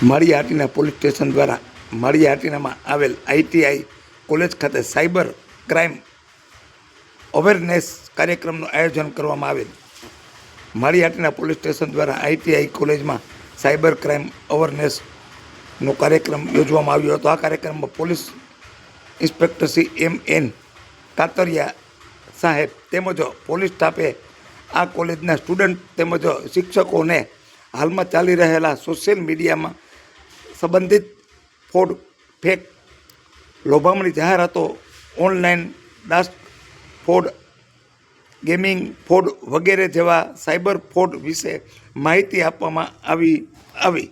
માળીહાટીના police station દ્વારા માળીહાટીનામાં આવેલ આઈટીઆઈ કોલેજ ખાતે સાયબર ક્રાઇમ અવેરનેસ કાર્યક્રમનું આયોજન કરવામાં આવેલ. માળીહાટીના પોલીસ સ્ટેશન દ્વારા આઈટીઆઈ કોલેજમાં સાયબર ક્રાઇમ અવેરનેસનો કાર્યક્રમ યોજવામાં આવ્યો હતો. આ કાર્યક્રમમાં police inspector Shri M N Katariya સાહેબ તેમજ પોલીસ સ્ટાફે આ કોલેજના સ્ટુડન્ટ તેમજ શિક્ષકોને હાલમાં ચાલી રહેલા સોશિયલ મીડિયામાં સંબંધિત ફોડ ફેક લોભામણી જાહેરાતો ઓનલાઈન ડાસ્ટ ફોડ ગેમિંગ ફોડ વગેરે જેવા સાયબર ફોડ વિશે માહિતી આપવામાં આવી આવી.